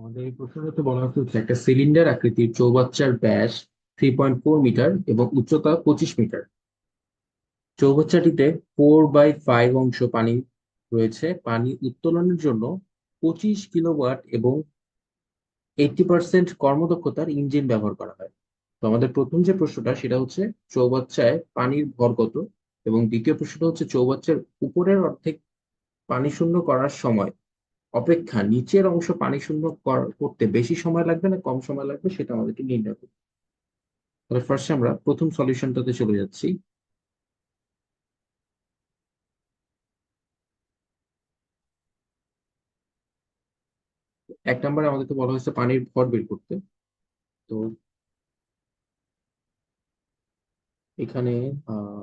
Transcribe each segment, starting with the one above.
আমাদের এই প্রশ্নটাতে বলা হচ্ছে একটা সিলিন্ডার আকৃতির চৌবাচ্চার ব্যাস থ্রি পয়েন্ট ফোর মিটার এবং উচ্চতা পঁচিশ মিটার। চৌবাচ্চাটিতে ফোর বাই ফাইভ অংশ পানি রয়েছে। পানি উত্তোলনের জন্য পঁচিশ কিলোওয়াট এবং এইটি পার্সেন্ট কর্মদক্ষতার ইঞ্জিন ব্যবহার করা হয়। তো আমাদের প্রথম যে প্রশ্নটা, সেটা হচ্ছে চৌবাচ্চায় পানির ভর কত? এবং দ্বিতীয় প্রশ্নটা হচ্ছে চৌবাচ্চার উপরের অর্ধেক পানি শূন্য করার সময় অপেক্ষা নিচের অংশ পানি শূন্য কর- করতে বেশি সময় লাগবে না, কম সময় লাগবে সেটা আমাদেরকে নির্ণয় করতে তাহলে ফার্স্ট আমরা প্রথম সলিউশনটাতে চলে যাচ্ছি। এক নম্বরে আমাদেরকে বলা হয়েছে পানির ভর বের করতে। তো এখানে, আহ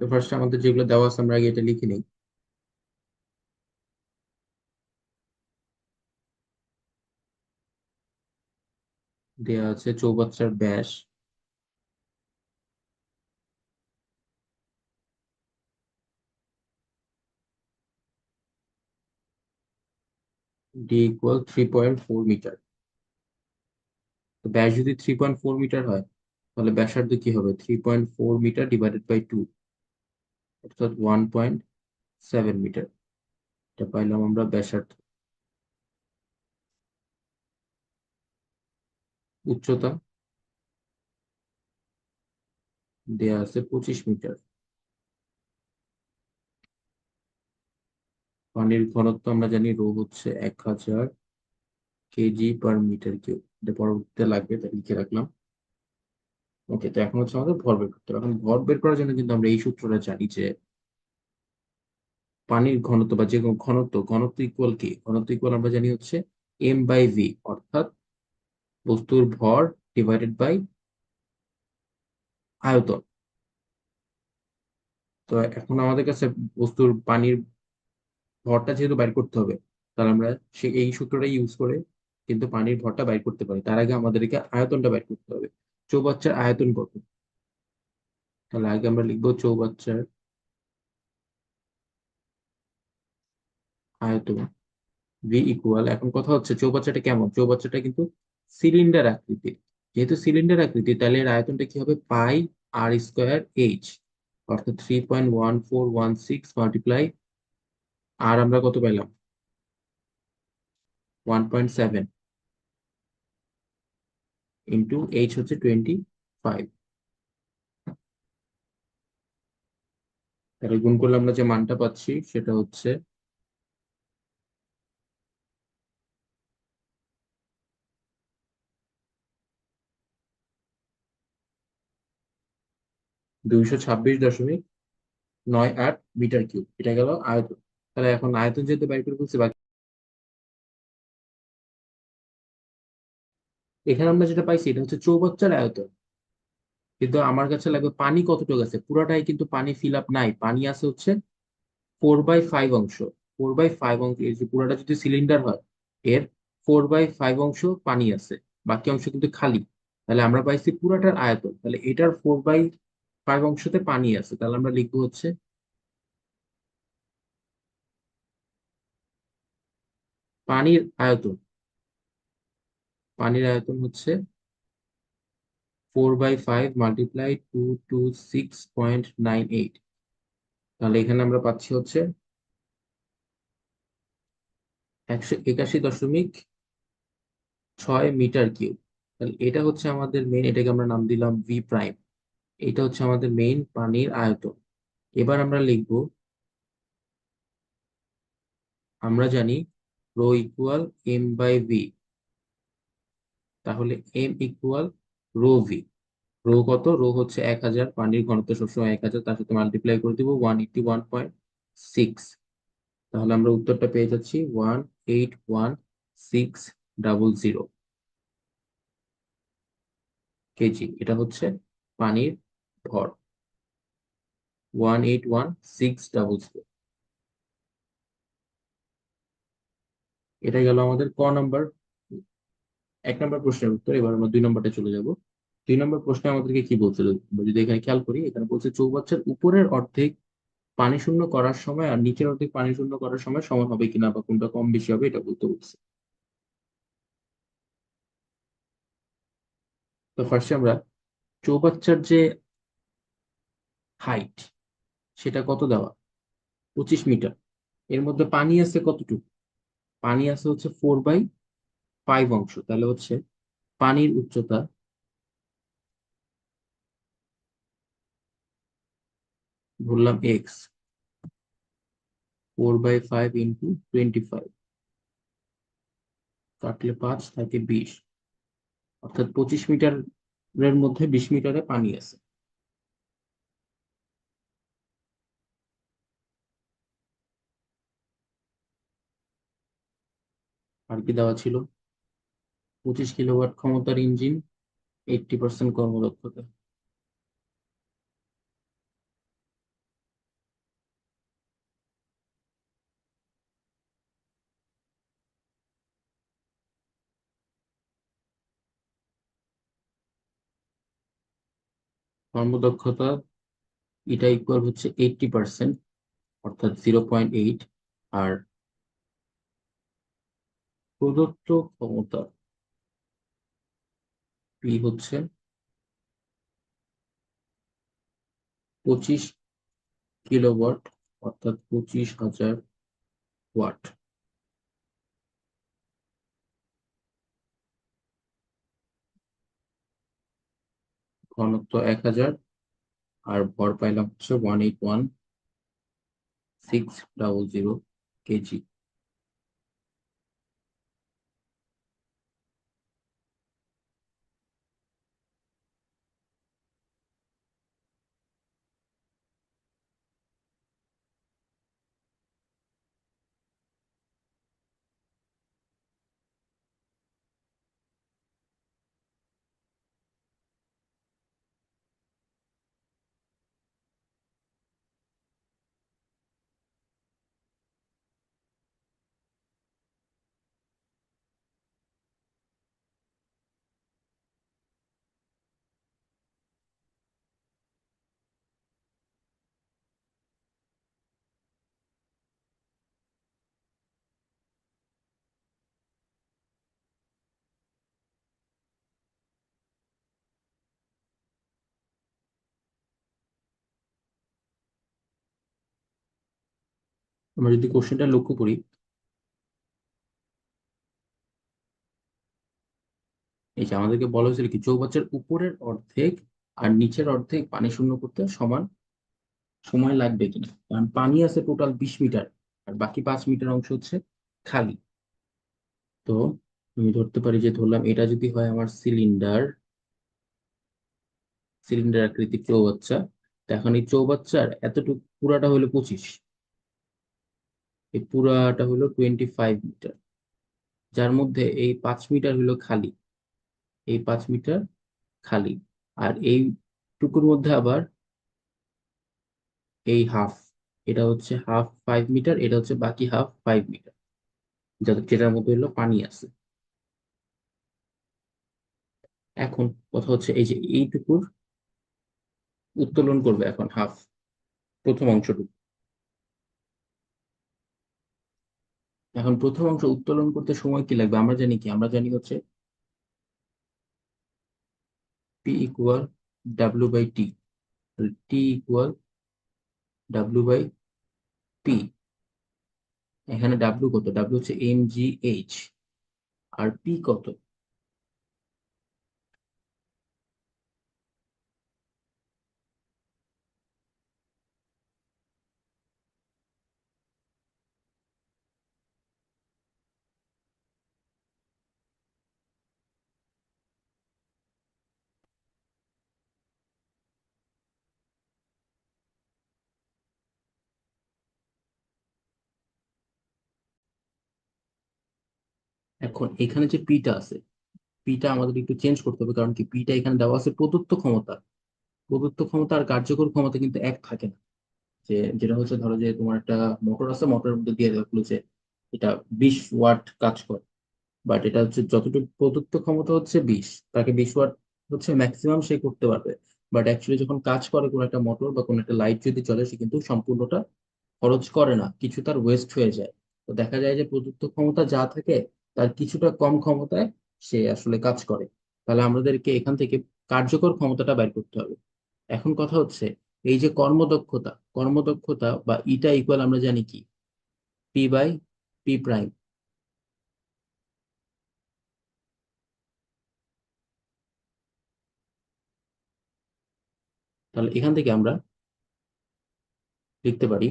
তো ফার্স্ট আমাদের যেগুলো দেওয়া আছে আমরা আগে এটা লিখে নিই। দেওয়া আছে চৌবাচ্চার ব্যাস। D equal three point four metre তো ব্যাস যদি থ্রি পয়েন্ট ফোর মিটার হয়, তাহলে ব্যাসার্ধ কি হবে? Three point four metre divided by two অর্থাৎ ওয়ান পয়েন্ট সেভেন মিটার এটা পাইলাম আমরা ব্যাসার্ধ। উচ্চতা দেয়া আছে পঁচিশ মিটার পানির ঘনত্ব আমরা জানি রো হচ্ছে এক হাজার কেজি পার মিটার কিউব এটা পরবর্তীতে লাগবে তাই লিখে রাখলাম। ওকে তো এখন হচ্ছে আমাদের ভর বের করতে হবে। এখন ভর বের করার জন্য কিন্তু আমরা এই সূত্রটা জানি যে পানির ঘনত্ব বা যে ঘনত্ব ঘনত্ব ইকুয়াল কি? ঘনত্ব ইকুয়াল আমরা জানি হচ্ছে এম বাই ভি অর্থাৎ বস্তুর ভর ডিভাইডেড বাই আয়তন। তো এখন আমাদের কাছে বস্তুর পানির ভরটা যেহেতু বাইর করতে হবে, তাহলে আমরা সে এই সূত্রটা ইউজ করে কিন্তু পানির ভরটা বাইর করতে পারি। তার আগে আমাদেরকে আয়তনটা বাইর করতে হবে। চৌবাচ্চার আয়তন কত? তাহলে আগে আমরা লিখব চৌবাচ্চার আয়তন ভি ইকুয়াল এখন কথা হচ্ছে চৌবাচ্চাটা কেমন? চৌবাচ্চাটা কিন্তু সিলিন্ডার আকৃতির। যেহেতু সিলিন্ডার আকৃতি তাহলে এর আয়তনটা কি হবে? পাই আর স্কোয়ার এইচ অর্থাৎ three point one four one six multiply আর আমরা কত পেলাম? One point seven into H হচ্ছে টোয়েন্টি ফাইভ তাহলে গুণ করলে আমরা যে মানটা পাচ্ছি, সেটা হচ্ছে দুইশো ছাব্বিশ দশমিক নয় আট মিটার কিউব। এটা গেল আয়তন। তাহলে এখন আয়তন যেহেতু বের করে ফেলছি এখানে আমরা যেটা পাইছি, এটা হচ্ছে চৌবাচ্চার আয়তন। কিন্তু আমার কাছে লাগবে পানি কতটুকু আছে? পুরাটাই কিন্তু পানি ফিল আপ নাই। পানি আছে হচ্ছে ফোর বাই ফাইভ অংশ। ফোর বাই ফাইভ অংশ, এই যে পুরাটা যদি সিলিন্ডার হয়, এর ফোর বাই ফাইভ অংশ পানি আছে। বাকি অংশ কিন্তু খালি। তাহলে আমরা পাইছি পুরাটার আয়তন। তাহলে এটার ফোর বাই ফাইভ অংশতে পানি আছে। তাহলে আমরা লিখব হচ্ছে পানির আয়তন। পানির আয়তন হচ্ছে four by five multiply two two six point nine eight তাহলে এখানে আমরা পাচ্ছি হচ্ছে একশো একাশি দশমিক ছয় মিটার কিউব। তাহলে এটা হচ্ছে আমাদের মেইন এটাকে আমরা নাম দিলাম ভি প্রাইম এটা হচ্ছে আমাদের মেইন পানির আয়তন। এবার আমরা লিখব, আমরা জানি rho equal M by V তাহলে M equal rho V rho কত? রো হচ্ছে এক হাজার। পানির ঘনত্ব সবসময় এক হাজার, তার সাথে মাল্টিপ্লাই করে দিব one eighty one point six তাহলে আমরা উত্তরটা পেয়ে যাচ্ছি one eight one six double zero kg, এটা হচ্ছে পানির ভর। One eight one six double zero এটা গেল আমাদের ক নাম্বার। এক নম্বর প্রশ্নের উত্তর, এবার আমরা দুই নম্বরটা চলে যাব। দুই নম্বর প্রশ্নে আমাদেরকে কি বলছিল যদি এখানে খেয়াল করি, এখানে বলছে চৌবাচ্চার উপরের অর্ধেক পানি শূন্য করার সময় আর নিচের অর্ধেক পানি শূন্য করার সময় সমান হবে কিনা বা কোনটা কম বেশি হবে এটা বলতে বলছে। তো ফার্স্টে আমরা চৌবাচ্চার যে হাইট সেটা কত দেওয়া? পঁচিশ মিটার। এর মধ্যে পানি আছে কতটুকু? পানি আছে হচ্ছে ফোর বাই ফাইভ অংশ। তাহলে হচ্ছে পানির উচ্চতা ধরলাম X four by five into twenty five কাটলে পাঁচ থাকে বিশ। অর্থাৎ পঁচিশ মিটারের মধ্যে বিশ মিটারে পানি আছে। আর কি দেওয়া ছিল? পঁচিশ কিলোওয়াট ক্ষমতার ইঞ্জিন এইটটি পার্সেন্ট কর্মদক্ষতা। কর্মদক্ষতা, এটা ইকুয়াল হচ্ছে এইটটি পার্সেন্ট অর্থাৎ জিরো পয়েন্ট এইট আর প্রদত্ত ক্ষমতা পি হচ্ছে? পঁচিশ কিলোওয়াট, অর্থাৎ পঁচিশ হাজার ওয়াট। ঘনত্ব এক হাজার, আর ভর পাইলাম হচ্ছে one eight one six double zero kg আমরা যদি কোশ্চেনটা লক্ষ্য করি, এই যে আমাদেরকে বলা হয়েছিল কি, চৌবাচ্চার উপরের অর্ধেক আর নিচের অর্ধেক পানি শূন্য করতে সমান সময় লাগবে কিনা? কারণ পানি আছে টোটাল বিশ মিটার আর বাকি পাঁচ মিটার অংশ হচ্ছে খালি। তো আমি ধরতে পারি যে ধরলাম এটা যদি হয় আমার সিলিন্ডার সিলিন্ডার আকৃতির চৌবাচ্চা এখন এই চৌবাচ্চার এতটুকু পুরাটা হলো পঁচিশ। এই পুরাটা হলো টোয়েন্টি ফাইভ মিটার যার মধ্যে এই পাঁচ মিটার হলো খালি। এই পাঁচ মিটার খালি। আর এই টুকুর মধ্যে আবার এই হাফ এটা হচ্ছে হাফ ফাইভ মিটার এটা হচ্ছে বাকি হাফ ফাইভ মিটার যাতে যেটার মধ্যে হলো পানি আছে। এখন কথা হচ্ছে এই যে এইটুকুর উত্তোলন করবে এখন হাফ প্রথম অংশটুকু। এখন প্রথম অংশ উত্তোলন করতে সময় কি লাগবে? আমরা জানি কি? আমরা জানি হচ্ছে P equal W by T T equal W by P এখানে ডাব্লিউ কত? ডাব্লিউ হচ্ছে এম জি এইচ আর পি কত? এখন এখানে যে পিটা আছে পিটা আমাদের একটু চেঞ্জ করতে হবে, কারণ কি পিটা এখানে দেওয়া আছে প্রদত্ত ক্ষমতা। প্রদত্ত ক্ষমতা আর কার্যকর ক্ষমতা কিন্তু এক থাকে না। যে যেটা হচ্ছে ধরো যে তোমার একটা মোটর আছে মোটরের মধ্যে দিয়ে দেওয়া যে এটা বিশ ওয়াট কাজ করে। বাট এটা হচ্ছে যতটুকু প্রদত্ত ক্ষমতা হচ্ছে বিশ, তাকে বিশ ওয়াট হচ্ছে ম্যাক্সিমাম সে করতে পারবে। বাট অ্যাকচুয়ালি যখন কাজ করে কোনো একটা মোটর বা কোনো একটা লাইট যদি চলে, সে কিন্তু সম্পূর্ণটা খরচ করে না, কিছু তার ওয়েস্ট হয়ে যায়। তো দেখা যায় যে প্রদত্ত ক্ষমতা যা থাকে তার কিছুটা কম ক্ষমতায় সে আসলে কাজ করে। তাহলে আমাদেরকে এখান থেকে কার্যকর ক্ষমতাটা বের করতে হবে। এখন কথা হচ্ছে, এই যে কর্মদক্ষতা কর্মদক্ষতা বা ইটা ইকুয়াল আমরা জানি কি? পি বাই পি প্রাইম তাহলে এখান থেকে আমরা লিখতে পারি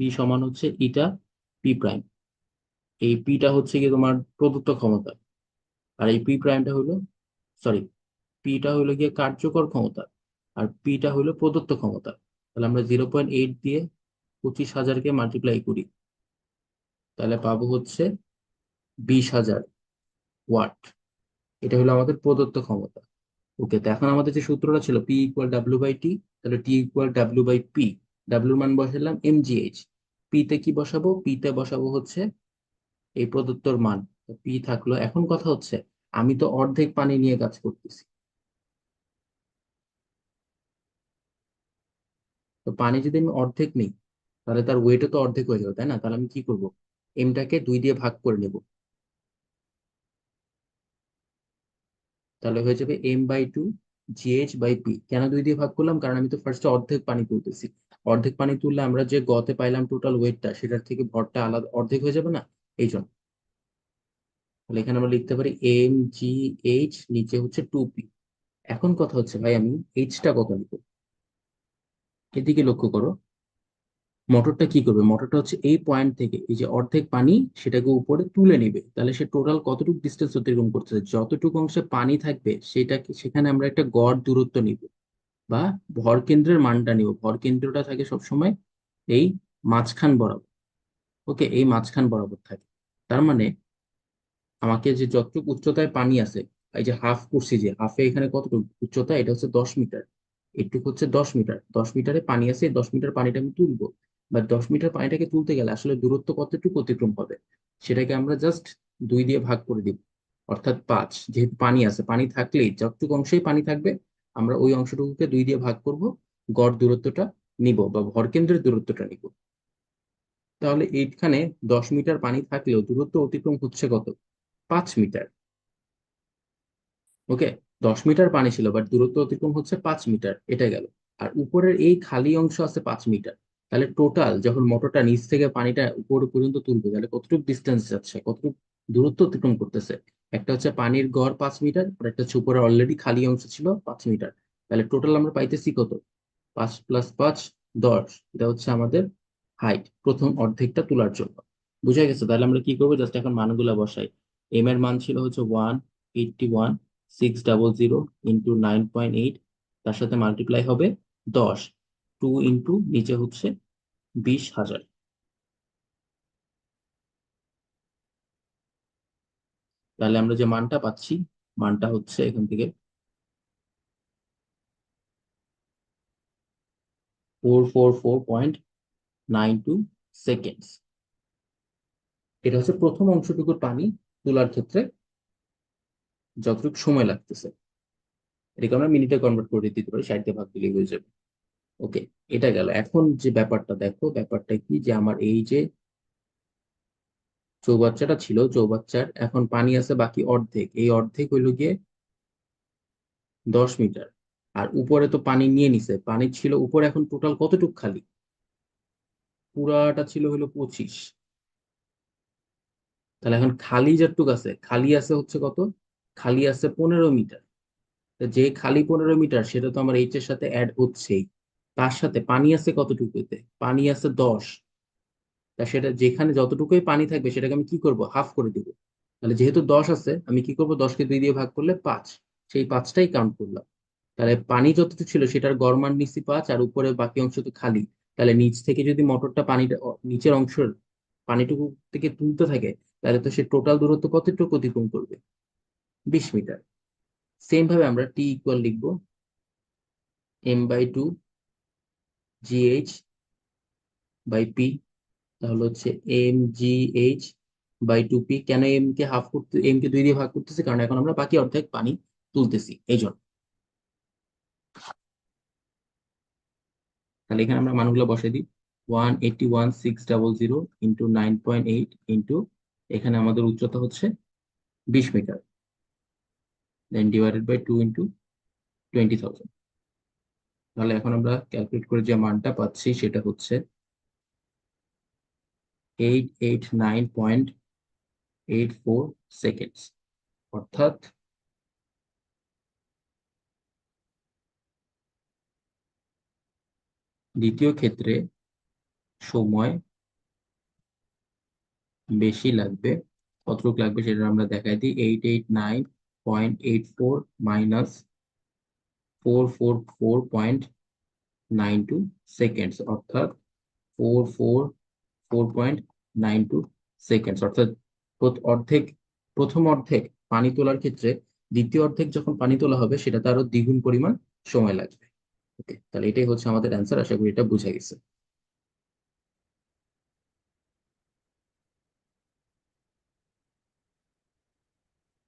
পি সমান হচ্ছে ইটা পি প্রাইম এই পিটা হচ্ছে কি তোমার প্রদত্ত ক্ষমতা। আর এই পি প্রাইমটা হলো সরি পিটা হলো গিয়ে কার্যকর ক্ষমতা। আর পিটা হলো প্রদত্ত ক্ষমতা। তাহলে আমরা জিরো পয়েন্ট এইট দিয়ে পঁচিশ হাজারকে মাল্টিপ্লাই করি। তাহলে পাবো হচ্ছে বিশ হাজার ওয়াট এটা হলো আমাদের প্রদত্ত ক্ষমতা। ওকে তো এখন আমাদের যে সূত্রটা ছিল P equal W by T তাহলে T equal W by P ডাব্লিউর মান বসালাম এম জি এইচ পি তে কি বসাবো? পি তে বসাবো হচ্ছে এই প্রদত্তর মান। পি থাকল, এখন কথা হচ্ছে, আমি তো অর্ধেক পানি নিয়ে কাজ করতেছি। তো পানি যদি আমি অর্ধেক নিই, তাহলে তার ওয়েটও তো অর্ধেক হয়ে যাবে, তাই না? তাহলে আমি কি করব? এমটাকে দুই দিয়ে ভাগ করে নেব। তাহলে হয়ে যাবে M by two GH by P কেন দুই দিয়ে ভাগ করলাম? কারণ আমি তো ফার্স্টে অর্ধেক পানি তুলতেছি। অর্ধেক পানি তুললে আমরা যে গতে পাইলাম টোটাল ওয়েটটা সেটার থেকে ভরটা আলাদা, অর্ধেক হয়ে যাবে না? এই জন্য। তাহলে এখানে আমরা লিখতে পারি এম জি এইচ নিচে হচ্ছে টু পি এখন কথা হচ্ছে, ভাই, আমি এইচটা কত নিব? এদিকে লক্ষ্য করো। মোটরটা কি করবে? মোটরটা হচ্ছে এই পয়েন্ট থেকে এই যে অর্ধেক পানি, সেটাকে উপরে তুলে নিবে। তাহলে সে টোটাল কতটুকু ডিস্টেন্স অতিক্রম করতেছে? যতটুকু অংশে পানি থাকবে, সেটাকে, সেখানে আমরা একটা গড় দূরত্ব নিব। বা ভর কেন্দ্রের মানটা নিব। ভর কেন্দ্রটা থাকে সবসময় এই মাঝখান বরাবর। ওকে, এই মাঝখান বরাবর থাকে। তার মানে আমাকে যে যতটুকু উচ্চতায় পানি আছে, এই যে হাফ করছি যে, হাফে এখানে কতটুকু উচ্চতা, এটা হচ্ছে দশ মিটার। এটুকু হচ্ছে দশ মিটার। দশ মিটারে পানি আছে দশ মিটার পানিটা আমি তুলবো। বা দশ মিটার পানিটাকে তুলতে গেলে আসলে দূরত্ব কতটুকু অতিক্রম হবে, সেটাকে আমরা জাস্ট দুই দিয়ে ভাগ করে দিব। অর্থাৎ পাঁচ, যেহেতু পানি আছে, পানি থাকলেই যতটুকু অংশেই পানি থাকবে আমরা ওই অংশটুকুকে দুই দিয়ে ভাগ করব, গড় দূরত্বটা নিব বা ভরকেন্দ্রের দূরত্বটা নিব। তাহলে এইখানে দশ মিটার পানি থাকলেও দূরত্ব অতিক্রম হচ্ছে কত? পাঁচ মিটার। ওকে, দশ মিটার পানি ছিল বাট দূরত্ব অতিক্রম হচ্ছে পাঁচ মিটার, এটা গেল। আর উপরের এই খালি অংশ আছে পাঁচ মিটার। তাহলে টোটাল যখন মোটরটা নিচ থেকে পানিটা উপর পর্যন্ত তুলবে, তাহলে কতটুকু ডিস্টেন্স যাচ্ছে, কতটুকু দূরত্ব অতিক্রম করতেছে? একটা হচ্ছে পানির গড় পাঁচ মিটার, আর একটা হচ্ছে উপরে অলরেডি খালি অংশ ছিল পাঁচ মিটার। তাহলে টোটাল আমরা পাইতেছি কত? পাঁচ প্লাস পাঁচ, দশ। এটা হচ্ছে আমাদের হাইট প্রথম অর্ধেকটা তোলার জন্য। বুঝা গেছে? তাহলে আমরা কি করব? জাস্ট এখন মানগুলা বসাই। এম এর মান ছিল হচ্ছে one eighty one six double zero into nine point eight তার সাথে মাল্টিপ্লাই হবে দশ। টু ইন্টু নিচে হচ্ছে বিশ হাজার। তাহলে আমরা যে মানটা পাচ্ছি, মানটা হচ্ছে এখান থেকে four four four point nine two seconds এটা হচ্ছে প্রথম অংশটুকুর পানি তোলার ক্ষেত্রে যতটুকু সময় লাগতেছে। এটাকে আমরা মিনিটে কনভার্ট করে দিতে পারি, ষাট দিয়ে ভাগ দিলে হয়ে যাবে। ওকে এটা গেল। এখন যে ব্যাপারটা, দেখো ব্যাপারটা কি যে আমার এই যে চৌবাচ্চাটা ছিল, চৌবাচ্চার এখন পানি আছে বাকি অর্ধেক। এই অর্ধেক হইল গিয়ে দশ মিটার। আর উপরে তো পানি নিয়ে নিছে। পানি ছিল উপরে এখন টোটাল কতটুক খালি? পুরাটা ছিল হলো পঁচিশ। তাহলে এখন খালি যেটুক আছে, খালি আছে হচ্ছে কত? খালি আছে পনেরো মিটার। যে খালি পনেরো মিটার, সেটা তো আমার এইচ এর সাথে অ্যাড হচ্ছেই। তার সাথে পানি আছে কতটুকুতে পানি আছে দশ। তা সেটা যেখানে যতটুকুই পানি থাকবে সেটাকে আমি কি করব? হাফ করে দিব। তাহলে যেহেতু দশ আছে, আমি কি করব? দশকে দুই দিয়ে ভাগ করলে পাঁচ। সেই পাঁচটাই কাউন্ট করলাম। তাহলে পানি যতটুকু ছিল সেটার গড়মান নিচ্ছি পাঁচ আর উপরে বাকি অংশ তো খালি। তাহলে নিচ থেকে যদি মোটরটা পানিটা নিচের অংশের পানিটুকু থেকে তুলতে থাকে, তাহলে তো সে টোটাল দূরত্ব কতটুকু অতিক্রম করবে? বিশ মিটার। সেম ভাবে আমরা টি ইকুয়াল লিখব। M by two GH by P তাহলে হচ্ছে M G H by two P কেন এম কে হাফ করতে এম কে দুই দিয়ে ভাগ করতেছি? কারণ এখন আমরা বাকি অর্ধেক পানি তুলতেছি, এই জন্য। তাহলে এখানে আমরা মানগুলো বসাই দিই। One eighty one six double zero into nine point eight into এখানে আমাদের উচ্চতা হচ্ছে বিশ metre. Then divided by two into twenty thousand তাহলে এখন আমরা ক্যালকুলেট করে যে মানটা পাচ্ছি সেটা হচ্ছে eight eight nine point eight four seconds অর্থাৎ দ্বিতীয় ক্ষেত্রে সময় বেশি লাগবে, কতটুকু লাগবে সেটা আমরা দেখাই দিই। Eight eight nine point eight four minus four four four point nine two seconds অর্থাৎ four four four point nine two seconds. অর্থাৎ অর্ধেক, প্রথম অর্ধেক পানি তোলার ক্ষেত্রে দ্বিতীয় অর্ধেক যখন পানি তোলা হবে, সেটাতে আরও দ্বিগুণ পরিমাণ সময় লাগবে। ওকে তাহলে এটাই হচ্ছে আমাদের অ্যান্সার আশা করি এটা বুঝে গেছে।